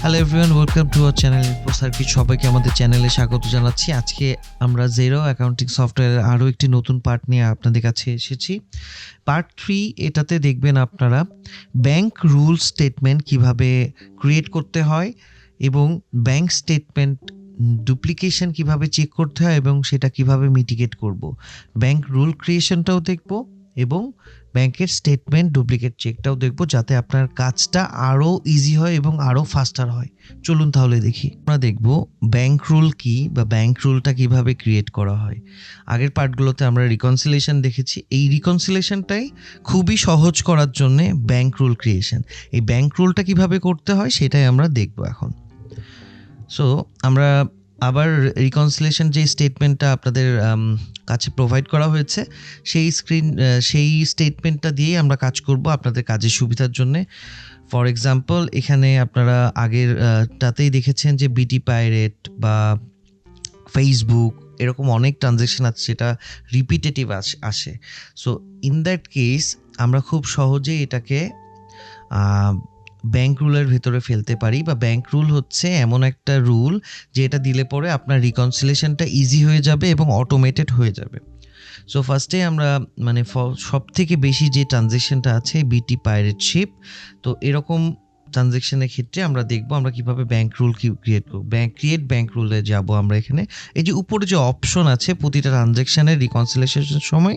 Hello everyone welcome to our channel info circuit সবাইকে আমাদের চ্যানেলে স্বাগত জানাচ্ছি। আজকে আমরা জেরো অ্যাকাউন্টিং সফটওয়্যারের আরও একটি নতুন পার্ট নিয়ে আপনাদের কাছে এসেছি। পার্ট থ্রি এটাতে দেখবেন আপনারা ব্যাংক রুল স্টেটমেন্ট কীভাবে ক্রিয়েট করতে হয় এবং ব্যাংক স্টেটমেন্ট ডুপ্লিকেশন কীভাবে চেক করতে হয় এবং সেটা কীভাবে মিটিগেট করব। ব্যাংক রুল ক্রিয়েশনটাও দেখব। এবং ব্যাংকের স্টেটমেন্ট ডুপ্লিকেট চেকটাও দেখব যাতে আপনার কাজটা আরও ইজি হয় এবং আরও ফাস্টার হয়। চলুন তাহলে দেখি। আমরা দেখব ব্যাংক রুল কি বা ব্যাংক রুলটা কীভাবে ক্রিয়েট করা হয়। আগের পার্টগুলোতে আমরা রিকনসিলেশন দেখেছি। এই রিকনসিলেশনটাই খুবই সহজ করার জন্যে ব্যাংক রুল ক্রিয়েশন এই ব্যাংক রুলটা কীভাবে করতে হয় সেটাই আমরা দেখব এখন। সো আমরা আবার রিকনসিলেশন যে স্টেটমেন্টটা আপনাদের কাছে প্রোভাইড করা হয়েছে, সেই স্ক্রিন সেই স্টেটমেন্টটা দিয়েই আমরা কাজ করব আপনাদের কাজের সুবিধার জন্য। ফর এক্সাম্পল এখানে আপনারা আগের টাতেই দেখেছেন যে বিটি পাইরেট বা ফেসবুক এরকম অনেক ট্রানজ্যাকশন আছে যেটা রিপিটেটিভ আসে সো ইন দ্যাট কেস আমরা খুব সহজে এটাকে ব্যাংক রুলের ভেতরে ফেলতে পারি বা ব্যাংক রুল হচ্ছে এমন একটা রুল যে এটা দিলে পরে আপনার রিকনসিলেশনটা ইজি হয়ে যাবে এবং অটোমেটেড হয়ে যাবে। সো ফার্স্টে আমরা মানে সব থেকে বেশি যে ট্রানজেকশনটা আছে বিটি পাইরেটশিপ তো এরকম ট্রানজেকশনের ক্ষেত্রে আমরা দেখব আমরা কীভাবে ব্যাংক রুল ক্রিয়েট করব ব্যাংক ক্রিয়েট ব্যাংক রুলে যাব আমরা এখানে। এই যে উপরে যে অপশন আছে প্রতিটা ট্রানজেকশনের রিকনসিলেশনের সময়,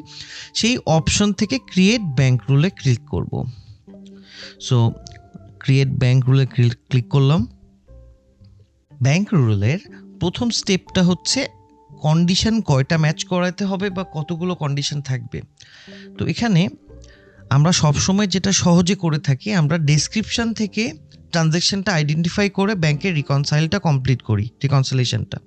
সেই অপশন থেকে ক্রিয়েট ব্যাংক রুলে ক্লিক করব। সো ক্রিয়েট ব্যাংক রুলে ক্লিক করলাম। ব্যাঙ্ক রুলের প্রথম স্টেপটা হচ্ছে কন্ডিশন কয়টা ম্যাচ করাতে হবে বা কতগুলো কন্ডিশন থাকবে। তো এখানে আমরা সবসময় যেটা সহজে করে থাকি, আমরা ডেসক্রিপশন থেকে ট্রানজ্যাকশনটা আইডেন্টিফাই করে ব্যাঙ্কের রিকনসাইলটা কমপ্লিট করি রিকনসিলেশনটা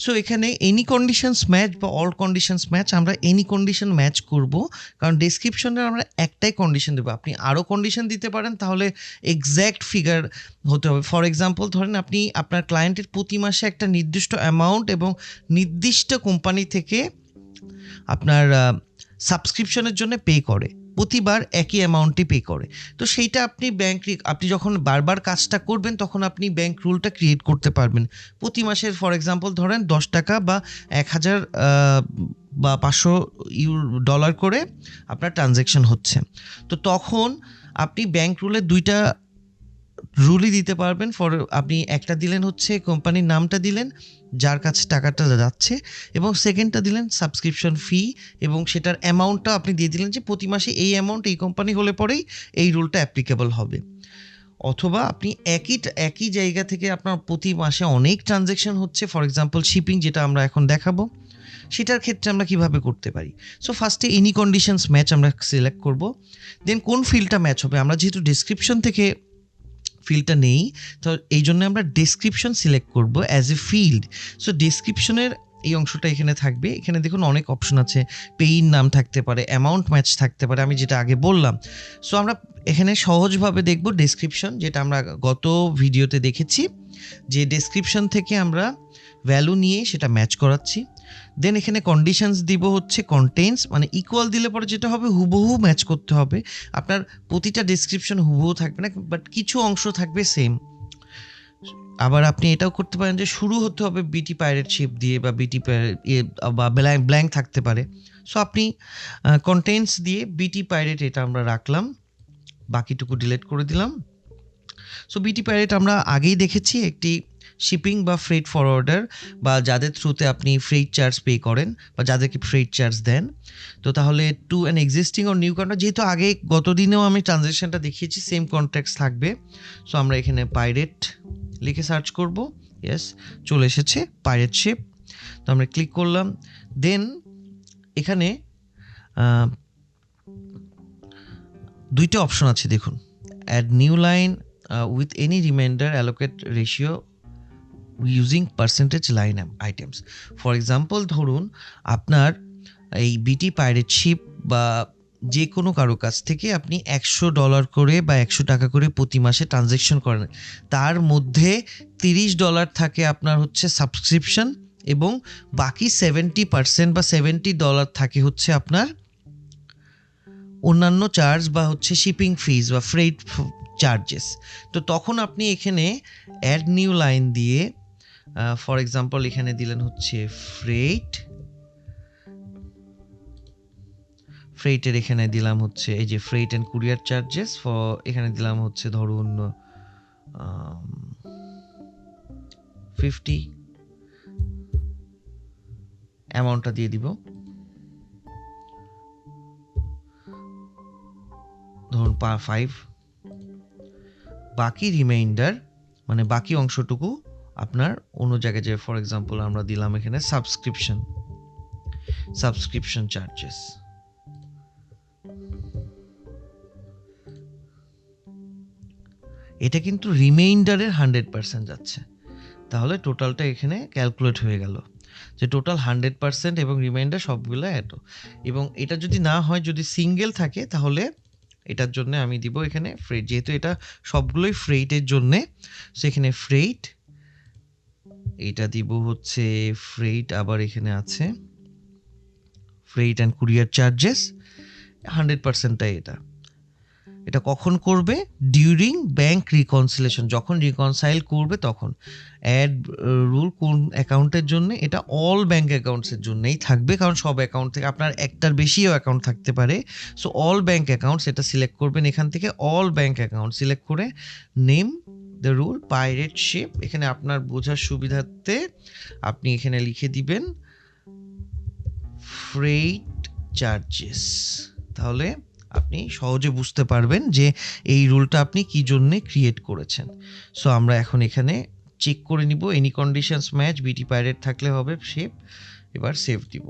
সো এখানে এনি কন্ডিশনস ম্যাচ বা অল কন্ডিশনস ম্যাচ আমরা এনি কন্ডিশন ম্যাচ করব। কারণ ডেসক্রিপশনের আমরা একটাই কন্ডিশন দেবো। আপনি আরও কন্ডিশন দিতে পারেন, তাহলে এক্স্যাক্ট ফিগার হতে হবে। ফর এক্সাম্পল ধরেন আপনি আপনার ক্লায়েন্টের প্রতি মাসে একটা নির্দিষ্ট অ্যামাউন্ট এবং নির্দিষ্ট কোম্পানি থেকে আপনার সাবস্ক্রিপশনের জন্য পে করে। প্রতিবার একই অ্যামাউন্টই পে করে। তো সেইটা আপনি ব্যাংক আপনি যখন বারবার কাজটা করবেন, তখন আপনি ব্যাঙ্ক রুলটা ক্রিয়েট করতে পারবেন। প্রতি মাসের ফর এক্সাম্পল ধরেন দশ টাকা বা এক হাজার বা পাঁচশো ইউ ডলার করে আপনার ট্রানজ্যাকশন হচ্ছে। তো তখন আপনি ব্যাঙ্ক রুলের দুইটা রুলই দিতে পারবেন। ফর, আপনি একটা দিলেন হচ্ছে কোম্পানির নামটা দিলেন, যার কাছে টাকাটা যাচ্ছে, এবং সেকেন্ডটা দিলেন সাবস্ক্রিপশন ফি এবং সেটার অ্যামাউন্টটা আপনি দিয়ে দিলেন যে প্রতি মাসে এই অ্যামাউন্ট এই কোম্পানি হলে পরেই এই রুলটা অ্যাপ্লিকেবল হবে। অথবা আপনি একই একই জায়গা থেকে আপনার প্রতি মাসে অনেক ট্রানজ্যাকশন হচ্ছে ফর এক্সাম্পল শিপিং যেটা আমরা এখন দেখাবো, সেটার ক্ষেত্রে আমরা কীভাবে করতে পারি? সো ফার্স্টে এনি কন্ডিশনস ম্যাচ আমরা সিলেক্ট করব দেন কোন ফিল্ডটা ম্যাচ হবে? আমরা যেহেতু ডিসক্রিপশন থেকে ফিল্ডটা নেই, তো এই জন্য আমরা ডেসক্রিপশন সিলেক্ট করব অ্যাজ এ ফিল্ড সো ডেসক্রিপশনের এই অংশটা এখানে থাকবে। এখানে দেখুন অনেক অপশন আছে। পেইন নাম থাকতে পারে অ্যামাউন্ট ম্যাচ থাকতে পারে, আমি যেটা আগে বললাম। সো আমরা এখানে সহজভাবে দেখব ডেসক্রিপশন যেটা আমরা গত ভিডিওতে দেখেছি। যে ডেসক্রিপশন থেকে আমরা ভ্যালু নিয়ে সেটা ম্যাচ করাচ্ছি। দেন এখানে কন্ডিশনস দিব হচ্ছে কন্টেন্টস মানে ইকুয়াল দিলে পরে যেটা হবে, হুবহু ম্যাচ করতে হবে। আপনার প্রতিটা ডেসক্রিপশন হুবহু থাকবে না বাট কিছু অংশ থাকবে সেম আবার আপনি এটাও করতে পারেন যে শুরু হতে হবে বিটি পাইরেট শিপ দিয়ে বা বিটি বা ব্ল্যাঙ্ক ব্ল্যাঙ্ক থাকতে পারে। সো আপনি কন্টেন্টস দিয়ে বিটি পাইরেট এটা আমরা রাখলাম। বাকিটুকু ডিলিট করে দিলাম। সো বিটি পাইরেট আমরা আগেই দেখেছি, একটি শিপিং বা ফ্রেড ফরওয়ার্ডার বা যাদের থ্রুতে আপনি ফ্রেড চার্জ পে করেন বা যাদেরকে ফ্রেড চার্জ দেন। তো তাহলে টু অ্যান এক্সিস্টিং ও নিউ কন্ট্রাক্ট যেহেতু আগে গত দিনেও আমি ট্রানজ্যাকশনটা দেখিয়েছি সেম কন্ট্রাক্টস থাকবে। সো আমরা এখানে পাইরেট লিখে সার্চ করব। ইয়েস চলে এসেছে পাইরেট শিপ তো আমরা ক্লিক করলাম। দেন এখানে দুইটা অপশন আছে, দেখুন। Add new line with any reminder allocate ratio using percentage line items for example ধরুন, আপনার এই বিটি পাইরেট শিপ বা যে কোনো কারও কাছ থেকে আপনি একশো ডলার করে বা একশো টাকা করে প্রতি মাসে ট্রানজ্যাকশন করেন, তার মধ্যে তিরিশ ডলার থাকে আপনার হচ্ছে সাবস্ক্রিপশন এবং বাকি সেভেন্টি পার্সেন্ট বা সেভেন্টি ডলার থাকে হচ্ছে আপনার অন্যান্য চার্জ বা হচ্ছে শিপিং ফিজ বা ফ্রেট চার্জেস তো তখন আপনি এখানে অ্যাড নিউ লাইন দিয়ে ফর এক্সাম্পল এখানে দিলেন হচ্ছে ফ্রেট ফ্রেটের এখানে দিলাম হচ্ছে এই যে freight and courier charges for এখানে দিলাম হচ্ছে ধরুন ফিফটি অ্যামাউন্টটা দিয়ে দিব। ধরুন পা ফাইভ বাকি রিমাইন্ডার মানে বাকি অংশটুকু আপনার অন্য জায়গায় যে ফর এক্সাম্পল আমরা দিলাম এখানে সাবস্ক্রিপশন সাবস্ক্রিপশন চার্জেস এটা কিন্তু রিমাইন্ডারের হান্ড্রেড পার্সেন্ট যাচ্ছে। তাহলে টোটালটা এখানে ক্যালকুলেট হয়ে গেল যে টোটাল হান্ড্রেড পার্সেন্ট এবং রিমাইন্ডার সবগুলো এত। এবং এটা যদি না হয়, যদি সিঙ্গেল থাকে, তাহলে এটার জন্য আমি দিব এখানে ফ্রেট যেহেতু এটা সবগুলোই ফ্রেইটের জন্যে, সেখানে ফ্রেট এইটা দিব হচ্ছে ফ্রেইট আবার এখানে আছে। Freight and courier charges hundred পার্সেন্টটাই এটা। এটা কখন করবে? ডিউরিং ব্যাংক রিকনসিলেশন যখন রিকনসাইল করবে তখন। অ্যাড রুল কোন অ্যাকাউন্টের জন্য? এটা অল ব্যাংক অ্যাকাউন্টসের জন্যই থাকবে, কারণ সব অ্যাকাউন্ট থেকে আপনার একটার বেশিও অ্যাকাউন্ট থাকতে পারে। সো অল ব্যাংক অ্যাকাউন্টস এটা সিলেক্ট করবেন এখান থেকে অল ব্যাংক অ্যাকাউন্ট সিলেক্ট করে name the rule Pirate Ship এখানে আপনার বোঝার সুবিধার্থে আপনি এখানে লিখে দিবেন ফ্রেট চার্জেস তাহলে আপনি সহজে বুঝতে পারবেন যে এই রুলটা আপনি কি জন্যে ক্রিয়েট করেছেন। সো আমরা এখন এখানে চেক করে নিব any conditions match BT Pirate থাকলে হবে শেপ এবার সেভ দিব।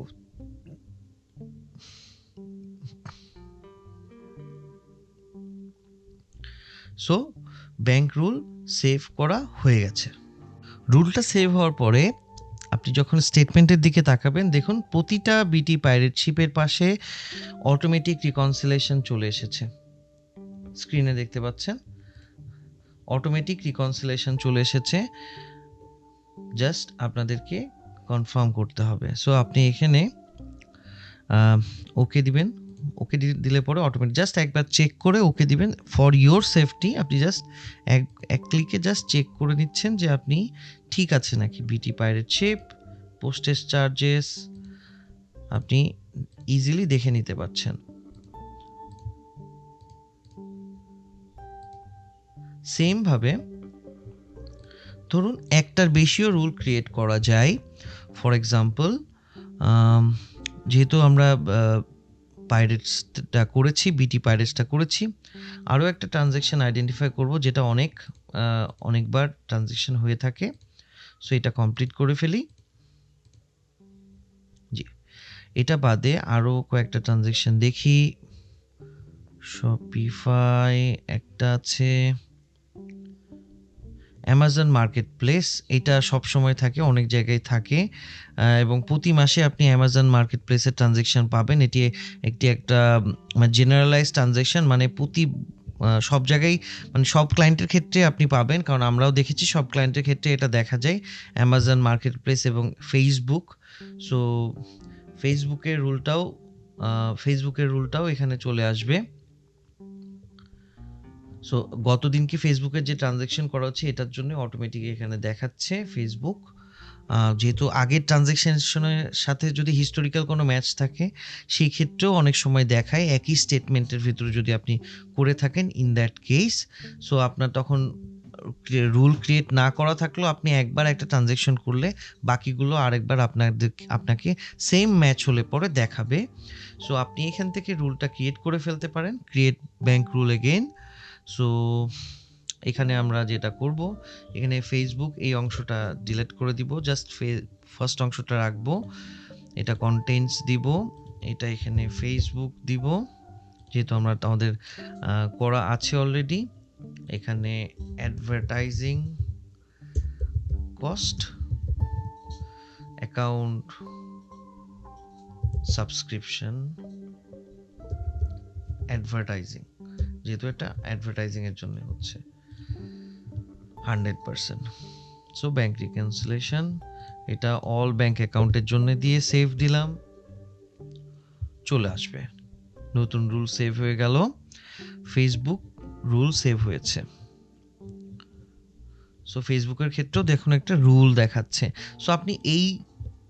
সো ব্যাংক রুল সেভ করা হয়ে গেছে। রুলটা সেভ হওয়ার পরে আপনি যখন স্টেটমেন্টের দিকে তাকাবেন, দেখুন প্রতিটা বিটি পাইরেট শিপের পাশে অটোমেটিক রিকনসিলেশন চলে এসেছে। স্ক্রিনে দেখতে পাচ্ছেন? অটোমেটিক রিকনসিলেশন চলে এসেছে। জাস্ট আপনাদেরকে কনফার্ম করতে হবে। সো আপনি এখানে ওকে দিবেন। ওকে দিলে পরে অটোমেটিক জাস্ট একবার চেক করে ওকে দিবেন ফর ইয়োর সেফটি আপনি জাস্ট এক এক ক্লিকে জাস্ট চেক করে নিচ্ছেন যে আপনি ঠিক আছে নাকি BT Pirate Ship postage charges আপনি ইজিলি দেখে নিতে পারছেন। সেমভাবে ধরুন একটার বেশিও রুল ক্রিয়েট করা যায়। ফর এক্সাম্পল যেহেতু আমরা পাইরেটসটা করেছি বিটি পাইরেটসটা করেছি। আরও একটা ট্রানজ্যাকশান আইডেন্টিফাই করব, যেটা অনেক অনেকবার ট্রানজ্যাকশান হয়ে থাকে। সো এটা কমপ্লিট করে ফেলি। জি। এটা বাদে আরও কয়েকটা ট্রানজ্যাকশান দেখি। শপিফাই একটা আছে। অ্যামাজন মার্কেট প্লেস এটা সব সময় থাকে, অনেক জায়গায় থাকে এবং প্রতি মাসে আপনি অ্যামাজন মার্কেট প্লেসের ট্রানজ্যাকশান পাবেন। এটি একটি একটা জেনারেলাইজ ট্রানজ্যাকশান মানে প্রতি সব জায়গায় মানে সব ক্লায়েন্টের ক্ষেত্রে আপনি পাবেন, কারণ আমরাও দেখেছি সব ক্লায়েন্টের ক্ষেত্রে এটা দেখা যায় অ্যামাজন মার্কেট প্লেস এবং ফেসবুক সো ফেসবুকের রুলটাও ফেসবুকের রুলটাও এখানে চলে আসবে। সো গতদিন কি ফেসবুকের যে ট্রানজ্যাকশন করা হচ্ছে, এটার জন্য অটোমেটিক এখানে দেখাচ্ছে ফেসবুক যেহেতু আগের ট্রানজ্যাকশনের সাথে যদি হিস্টোরিক্যাল কোনো ম্যাচ থাকে সেই ক্ষেত্রেও অনেক সময় দেখায়। একই স্টেটমেন্টের ভিতরে যদি আপনি করে থাকেন ইন দ্যাট কেস সো আপনার তখন রুল ক্রিয়েট না করা থাকলেও আপনি একবার একটা ট্রানজ্যাকশন করলে বাকিগুলো আরেকবার আপনাদের, আপনাকে সেম ম্যাচ হলে পরে দেখাবে। সো আপনি এখান থেকে রুলটা ক্রিয়েট করে ফেলতে পারেন। Create bank rule again so এখানে আমরা যেটা করব, এখানে ফেসবুক এই অংশটা ডিলিট করে দিব জাস্ট ফার্স্ট অংশটা রাখব, এটা কন্টেন্টস দিব, এটা এখানে ফেসবুক দিব, যেহেতু আমরা আমাদের করা আছে অলরেডি এখানে advertising cost account subscription advertising যেহেতু এটা অ্যাডভার্টাইজিংয়ের জন্য হচ্ছে। Hundred percent so bank reconciliation এটা অল ব্যাঙ্ক অ্যাকাউন্টের জন্য দিয়ে সেভ দিলাম। চলে আসবে। নতুন রুল সেভ হয়ে গেল। ফেসবুক রুল সেভ হয়েছে। সো ফেসবুকের ক্ষেত্রেও দেখুন একটা রুল দেখাচ্ছে। সো আপনি এই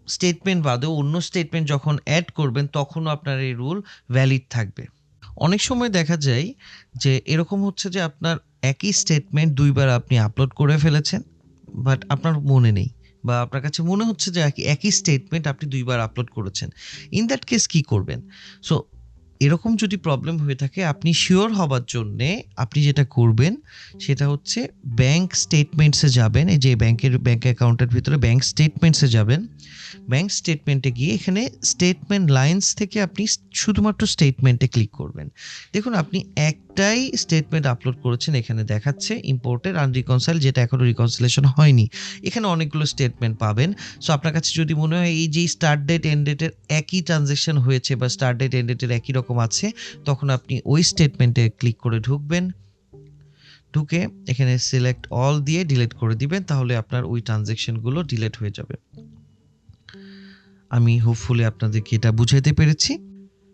স্টেটমেন্ট বাদেও অন্য স্টেটমেন্ট যখন অ্যাড করবেন, তখনও আপনার এই রুল ভ্যালিড থাকবে। অনেক সময় দেখা যায় যে এরকম হচ্ছে যে আপনার একই স্টেটমেন্ট দুইবার আপনি আপলোড করে ফেলেছেন বাট আপনার মনে নেই বা আপনার কাছে মনে হচ্ছে যে একই একই স্টেটমেন্ট আপনি দুইবার আপলোড করেছেন। ইন দ্যাট কেস কী করবেন? সো এরকম যদি প্রবলেম হয়ে থাকে, আপনি শিওর হবার জন্যে আপনি যেটা করবেন, সেটা হচ্ছে ব্যাংক স্টেটমেন্টসে যাবেন, এই যে ব্যাংকের ব্যাংক অ্যাকাউন্টের ভিতরে ব্যাংক স্টেটমেন্টসে যাবেন। ব্যাংক স্টেটমেন্টে গিয়ে এখানে স্টেটমেন্ট লাইন্স থেকে আপনি শুধুমাত্র স্টেটমেন্টে ক্লিক করবেন। দেখুন, আপনি একটাই স্টেটমেন্ট আপলোড করেছেন, এখানে দেখাচ্ছে ইম্পোর্টেড আনরিকনসাইল যেটা এখনও রিকনসিলেশন হয়নি। এখানে অনেকগুলো স্টেটমেন্ট পাবেন। সো আপনার কাছে যদি মনে হয়, এই যে স্টার্ট ডেট এন্ড ডেটের একই ট্রানজেকশন হয়েছে বা স্টার্ট ডেট এন্ড ডেটের একই রকম আছে, তখন আপনি ওই স্টেটমেন্টে ক্লিক করে ঢুকবেন। ঢুকে এখানে সিলেক্ট অল দিয়ে ডিলিট করে দিবেন, তাহলে আপনার ওই ট্রানজেকশনগুলো ডিলিট হয়ে যাবে। আমি হোপফুলি আপনাদেরকে এটা বুঝাইতে পেরেছি।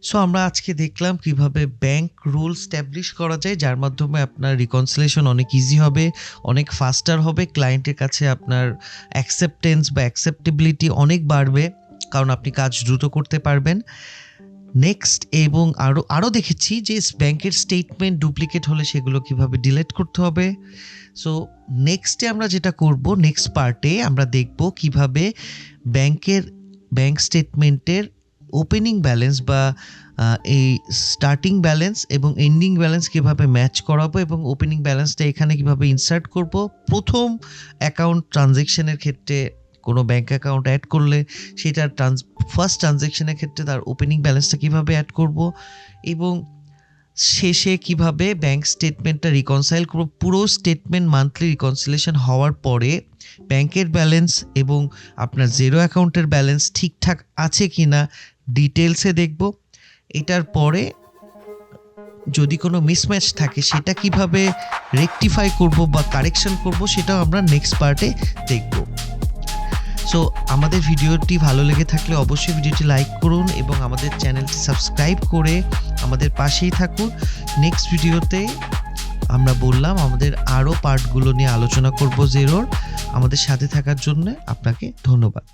সো আমরা আজকে দেখলাম কীভাবে ব্যাংক রুল স্ট্যাবলিশ করা যায়, যার মাধ্যমে আপনার রিকনসিলেশন অনেক ইজি হবে, অনেক ফাস্টার হবে ক্লায়েন্টের কাছে আপনার অ্যাকসেপ্টেন্স বা অ্যাকসেপ্টেবিলিটি অনেক বাড়বে, কারণ আপনি কাজ দ্রুত করতে পারবেন। নেক্সট এবং আরও আরও দেখেছি যে ব্যাংকের স্টেটমেন্ট ডুপ্লিকেট হলে সেগুলো কীভাবে ডিলিট করতে হবে। সো নেক্সটে আমরা যেটা করব নেক্সট পার্টে আমরা দেখব কীভাবে ব্যাংকের ব্যাংক স্টেটমেন্টের ওপেনিং ব্যালেন্স বা এই স্টার্টিং ব্যালেন্স এবং এন্ডিং ব্যালেন্স কীভাবে ম্যাচ করাবো এবং ওপেনিং ব্যালেন্সটা এখানে কীভাবে ইনসার্ট করব। প্রথম অ্যাকাউন্ট ট্রানজেকশনের ক্ষেত্রে কোনো ব্যাঙ্ক অ্যাকাউন্ট অ্যাড করলে সেটার ট্রান্স ফার্স্ট ট্রানজেকশনের ক্ষেত্রে তার ওপেনিং ব্যালেন্সটা কীভাবে অ্যাড করব এবং শেষে কীভাবে ব্যাংক স্টেটমেন্টটা রিকনসাইল করব? পুরো স্টেটমেন্ট মান্থলি রিকনসিলেশন হওয়ার পরে ব্যাংকের ব্যালেন্স এবং আপনার জিরো অ্যাকাউন্টের ব্যালেন্স ঠিকঠাক আছে কি না ডিটেলসে দেখব। এটার পরে যদি কোনো মিসম্যাচ থাকে সেটা কীভাবে রেকটিফাই করব বা কারেকশন করব সেটাও আমরা নেক্সট পার্টে দেখব। সো আমাদের ভিডিওটি ভালো লেগে থাকলে অবশ্যই ভিডিওটি লাইক করুন এবং আমাদের চ্যানেলটি সাবস্ক্রাইব করে আমাদের পাশেই থাকুন। নেক্সট ভিডিওতে আমরা বললাম আমাদের আরও পার্টগুলো নিয়ে আলোচনা করব জেরোর আমাদের সাথে থাকার জন্য আপনাকে ধন্যবাদ।